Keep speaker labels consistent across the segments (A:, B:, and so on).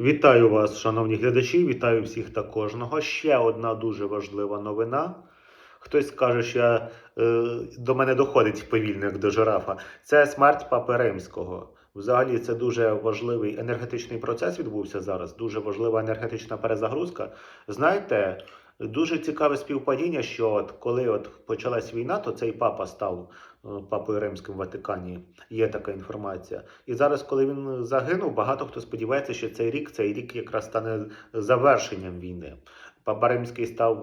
A: Вітаю вас, шановні глядачі, вітаю всіх та кожного. Ще одна дуже важлива новина. Хтось скаже, що я, е, до мене доходить повільно, як до жирафа. Це смерть Папи Римського. Взагалі, це дуже важливий енергетичний процес відбувся зараз. Дуже важлива енергетична перезагрузка. Знаєте, дуже цікаве співпадіння, що от коли от почалась війна, то цей папа став е, папою римським в Ватикані. Є така інформація. І зараз, коли він загинув, багато хто сподівається, що цей рік, цей рік якраз стане завершенням війни. Папа Римський став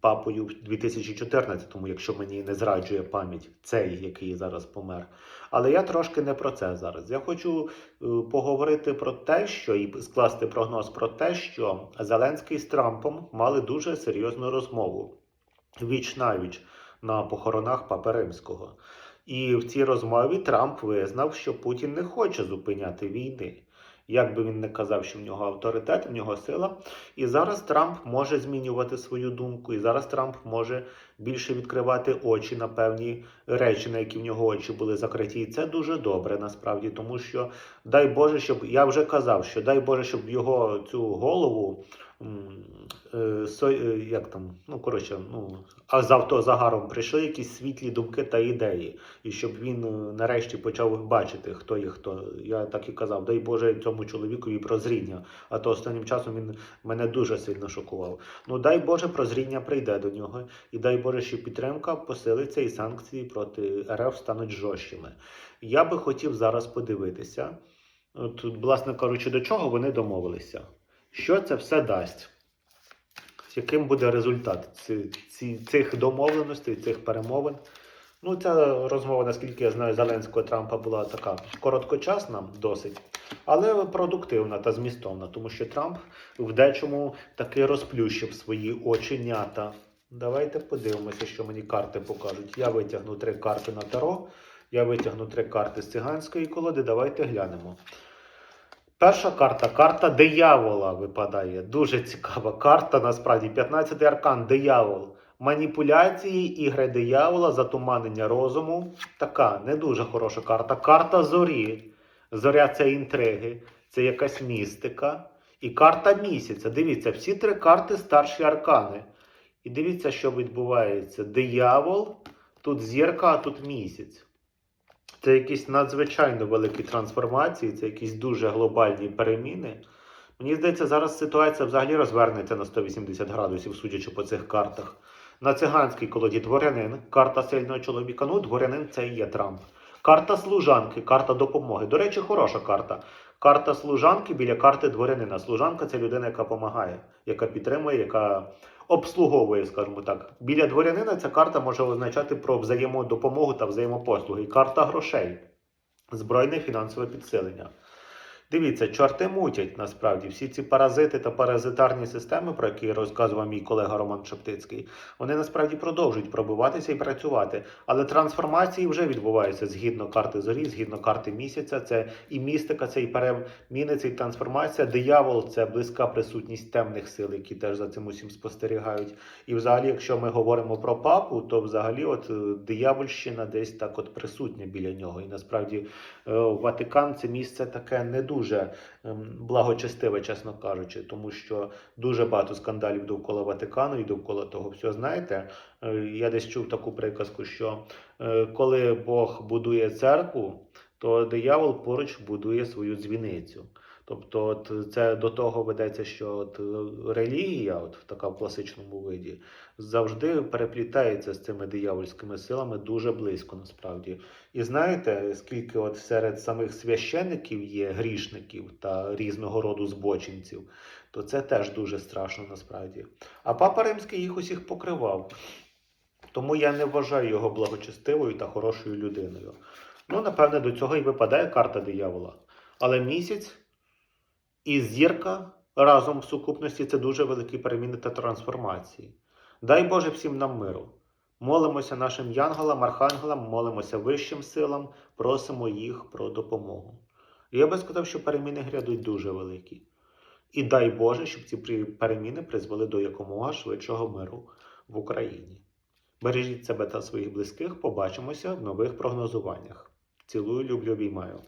A: папою в 2014-му, якщо мені не зраджує пам'ять, цей, який зараз помер. Але я трошки не про це зараз. Я хочу е, поговорити про те, що і скласти прогноз про те, що Зеленський з Трампом мали дуже серйозну розмову віч навіч на похоронах Папи Римського. І в цій розмові Трамп визнав, що Путін не хоче зупиняти війни. Як би він не казав, що в нього авторитет, в нього сила. І зараз Трамп може змінювати свою думку, і зараз Трамп може більше відкривати очі на певні речі, на які в нього очі були закриті. І це дуже добре насправді, тому що дай Боже, щоб я вже казав, що дай Боже, щоб його цю голову. Е, е, Як там, ну коротше, ну а з автозагаром прийшли якісь світлі думки та ідеї, і щоб він е, нарешті почав бачити, хто є хто. Я так і казав, дай Боже цьому чоловікові прозріння. А то останнім часом він мене дуже сильно шокував. Ну дай Боже, прозріння прийде до нього, і дай Боже, що підтримка посилиться і санкції проти РФ стануть жорсткими. Я би хотів зараз подивитися, от, власне кажучи, до чого вони домовилися. Що це все дасть? Яким буде результат цих домовленостей, цих перемовин? Ну, ця розмова, наскільки я знаю, Зеленського Трампа була така короткочасна, досить, але продуктивна та змістовна, тому що Трамп в дечому таки розплющив свої оченята. Давайте подивимося, що мені карти покажуть. Я витягну три карти на таро, я витягну три карти з циганської колоди. Давайте глянемо. Перша карта карта диявола випадає. Дуже цікава карта, насправді. 15-й аркан диявол. Маніпуляції, ігри диявола, затуманення розуму. Така не дуже хороша карта. Карта зорі. Зоря це інтриги, це якась містика. І карта місяця. Дивіться, всі три карти старші аркани. І дивіться, що відбувається. Диявол, тут зірка, а тут місяць. Це якісь надзвичайно великі трансформації, це якісь дуже глобальні переміни. Мені здається, зараз ситуація взагалі розвернеться на 180 градусів, судячи по цих картах. На циганській колоді дворянин, карта сильного чоловіка. Ну, дворянин це і є Трамп. Карта служанки, карта допомоги. До речі, хороша карта. Карта служанки біля карти дворянина. Служанка це людина, яка допомагає, яка підтримує, яка обслуговує, скажімо так. Біля дворянина ця карта може означати про взаємодопомогу та взаємопослуги. Карта грошей, збройне фінансове підсилення. Дивіться, чорти мутять насправді всі ці паразити та паразитарні системи, про які розказував мій колега Роман Шептицький, вони насправді продовжують пробиватися і працювати. Але трансформації вже відбуваються згідно карти зорі, згідно карти місяця. Це і містика, це і переміни, це і трансформація. Диявол це близька присутність темних сил, які теж за цим усім спостерігають. І взагалі, якщо ми говоримо про папу, то взагалі, от е, диявольщина десь так от присутня біля нього. І насправді е, Ватикан це місце таке не дуже ем, благочестиве, чесно кажучи, тому що дуже багато скандалів довкола Ватикану і довкола того всього. Знаєте, е, я десь чув таку приказку, що е, коли Бог будує церкву, то диявол поруч будує свою дзвіницю. Тобто, от це до того ведеться, що от релігія, от така в класичному виді, завжди переплітається з цими диявольськими силами дуже близько насправді. І знаєте, скільки от серед самих священників є грішників та різного роду збочинців, то це теж дуже страшно насправді. А папа Римський їх усіх покривав. Тому я не вважаю його благочестивою та хорошою людиною. Ну, напевне, до цього і випадає карта диявола. Але місяць і зірка разом в сукупності це дуже великі переміни та трансформації. Дай Боже всім нам миру. Молимося нашим янголам, архангелам, молимося вищим силам, просимо їх про допомогу. Я би сказав, що переміни грядуть дуже великі. І дай Боже, щоб ці переміни призвели до якомога швидшого миру в Україні. Бережіть себе та своїх близьких. Побачимося в нових прогнозуваннях. Цілую, люблю, обіймаю.